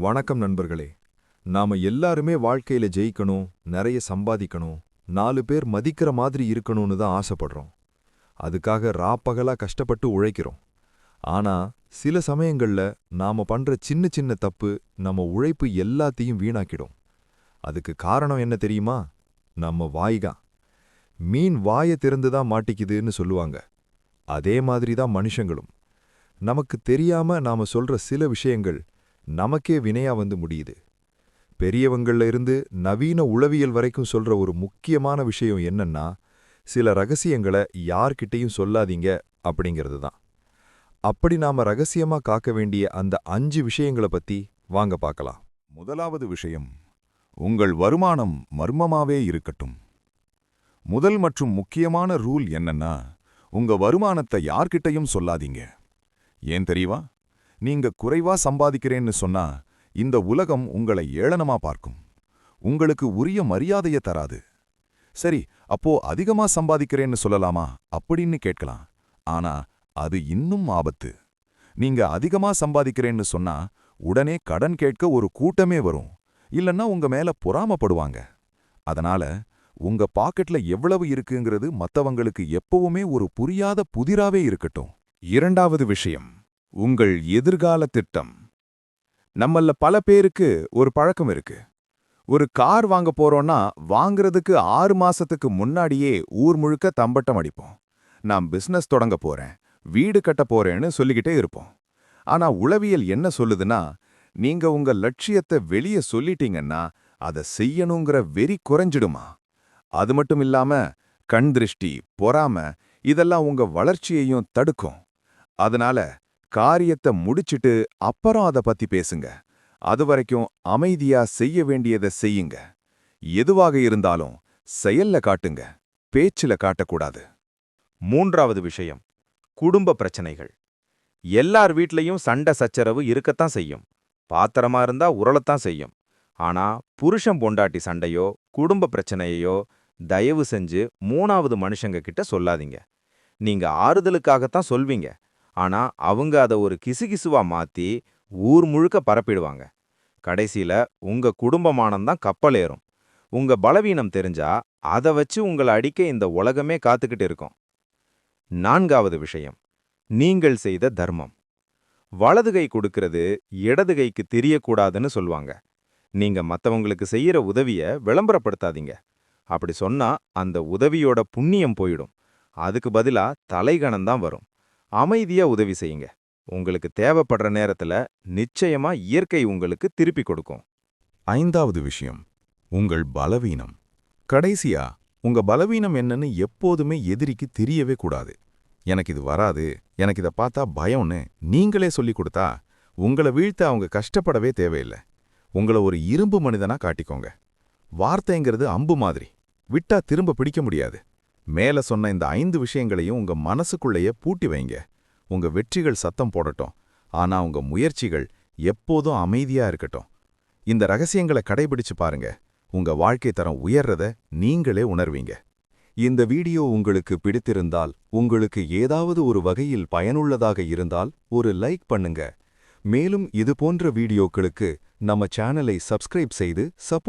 வணக்கம் நண்பர்களே. நாம எல்லாருமே வாழ்க்கையில ஜெயிக்கணும் நிறைய சம்பாதிக்கணும் நாலு பேர் மதிக்கிற மாதிரி இருக்கணும்னு தான் ஆசைப்படுறோம். அதுக்காக ராப்பகலா கஷ்டப்பட்டு உழைக்கிறோம். ஆனா சில சமயங்கள்ல நாம பண்ற சின்ன சின்ன தப்பு நம்ம உழைப்பு எல்லாத்தையும் வீணாக்கிடும். அதுக்கு காரணம் என்ன தெரியுமா? நம்ம வாய்தான் மீன் வாயை திறந்து தான் மாட்டிக்குதுன்னு சொல்லுவாங்க. அதே மாதிரி தான் மனுஷங்களும். நமக்கு தெரியாம நாம சொல்ற சில விஷயங்கள் நமக்கே வினையா வந்து முடியுது. பெரியவங்கள்ல இருந்து நவீன உளவியல் வரைக்கும் சொல்ற ஒரு முக்கியமான விஷயம் என்னன்னா சில ரகசியங்களை யார்கிட்டயும் சொல்லாதீங்க அப்படிங்கிறது தான். அப்படி நாம ரகசியமா காக்க வேண்டிய அந்த அஞ்சு விஷயங்களை பத்தி வாங்க பார்க்கலாம் முதலாவது விஷயம் உங்கள் வருமானம் மர்மமாவே இருக்கட்டும். முதல் மற்றும் முக்கியமான ரூல் என்னன்னா உங்க வருமானத்தை யார்கிட்டயும் சொல்லாதீங்க. ஏன் தெரியுமா? நீங்க குறைவா சம்பாதிக்கிறேன்னு சொன்னா இந்த உலகம் உங்களை ஏளனமா பார்க்கும். உங்களுக்கு உரிய மரியாதைய தராது. சரி அப்போ அதிகமா சம்பாதிக்கிறேன்னு சொல்லலாமா? அப்படின்னு கேட்கலாம். ஆனா அது இன்னும் ஆபத்து. நீங்க அதிகமா சம்பாதிக்கிறேன்னு சொன்னா உடனே கடன் கேட்க ஒரு கூட்டமே வரும். இல்லைன்னா உங்க மேல பொறாமப்படுவாங்க. அதனால உங்க பாக்கெட்ல எவ்வளவு இருக்குங்கிறது மத்தவங்களுக்கு எப்பவுமே ஒரு புரியாத புதிராவே இருக்கட்டும். இரண்டாவது விஷயம். உங்கள் எதிர்கால திட்டம். நம்மள பல பேருக்கு ஒரு பழக்கம் இருக்கு. ஒரு கார் வாங்க போறோம்னா வாங்குறதுக்கு ஆறு மாசத்துக்கு முன்னாடியே ஊர் முழுக்க தம்பட்டம் அடிப்போம். நான் பிசினஸ் தொடங்க போறேன் வீடு கட்ட போறேன்னு சொல்லிக்கிட்டே இருப்போம். ஆனா உளவியல் என்ன சொல்லுதுன்னா நீங்க உங்க லட்சியத்தை வெளியே சொல்லிட்டீங்கன்னா அதை செய்யணுங்கிற வெறி குறைஞ்சிடுமா? அது மட்டும் இல்லாம கண் திருஷ்டி பொறாம இதெல்லாம் உங்க வளர்ச்சியையும் தடுக்கும். அதனால காரியத்தை முடிச்சிட்டு அப்புறம் அத பத்தி பேசுங்க. அது வரைக்கும் அமைதியா செய்ய வேண்டியதை செய்யுங்க. எதுவாக இருந்தாலும் செயல்ல காட்டுங்க. பேச்சுல காட்டக்கூடாது. மூன்றாவது விஷயம் குடும்ப பிரச்சனைகள். எல்லார் வீட்லயும் சண்டை சச்சரவு இருக்கத்தான் செய்யும். பாத்திரமா இருந்தா உரளத்தான் செய்யும். ஆனா புருஷன் பொண்டாட்டி சண்டையோ குடும்ப பிரச்சனையோ தயவு செஞ்சு மூணாவது மனுஷங்க கிட்ட சொல்லாதீங்க. நீங்க ஆறுதலுக்காகத்தான் சொல்வீங்க. ஆனா அவங்க அத ஒரு கிசுகிசுவா மாத்தி ஊர் முழுக்க பரப்பிடுவாங்க. கடைசியில உங்க குடும்பமானம்தான் கப்பலேறும் உங்க பலவீனம் தெரிஞ்சா அத வச்சு உங்களை அடிக்க இந்த உலகமே காத்துக்கிட்டு இருக்கும். நான்காவது விஷயம் நீங்கள் செய்த தர்மம். வலது கை கொடுக்கறது இடது கைக்கு தெரியக்கூடாதுன்னு சொல்லுவாங்க. நீங்க மத்தவங்களுக்கு செய்யற உதவிய விளம்பரப்படுத்தாதீங்க. அப்படி சொன்னா அந்த உதவியோட புண்ணியம் போயிடும். அதுக்கு பதிலா தலைகணம் வரும். அமைதியா உதவி செய்யுங்க. உங்களுக்கு தேவைப்படுற நேரத்துல நிச்சயமா இயற்கை உங்களுக்கு திருப்பி கொடுக்கும். ஐந்தாவது விஷயம் உங்கள் பலவீனம். கடைசியா உங்க பலவீனம் என்னன்னு எப்போதுமே எதிரிக்கு தெரியவே கூடாது. எனக்கு இது வராது எனக்கு இதை பார்த்தா பயம்னு நீங்களே சொல்லிக் கொடுத்தா உங்களை வீழ்த்த அவங்க கஷ்டப்படவே தேவையில்லை. உங்களை ஒரு இரும்பு மனிதனா காட்டிக்கோங்க. வார்த்தைங்கிறது அம்பு மாதிரி. விட்டா திரும்ப பிடிக்க முடியாது. மேல சொன்ன இந்த ஐந்து விஷயங்களையும் உங்க மனசுக்குள்ளேயே பூட்டி வைங்க. உங்க வெற்றிகள் சத்தம் போடட்டும். ஆனா உங்க முயற்சிகள் எப்போதும் அமைதியா இருக்கட்டும். இந்த ரகசியங்களை கடைபிடிச்சு பாருங்க. உங்க வாழ்க்கை தரம் உயர்றத நீங்களே உணர்வீங்க. இந்த வீடியோ உங்களுக்கு பிடித்திருந்தால் உங்களுக்கு ஏதாவது ஒரு வகையில் பயனுள்ளதாக இருந்தால் ஒரு லைக் பண்ணுங்க. மேலும் இது போன்ற வீடியோக்களுக்கு நம்ம சேனலை சப்ஸ்கிரைப் செய்து சப்போர்ட்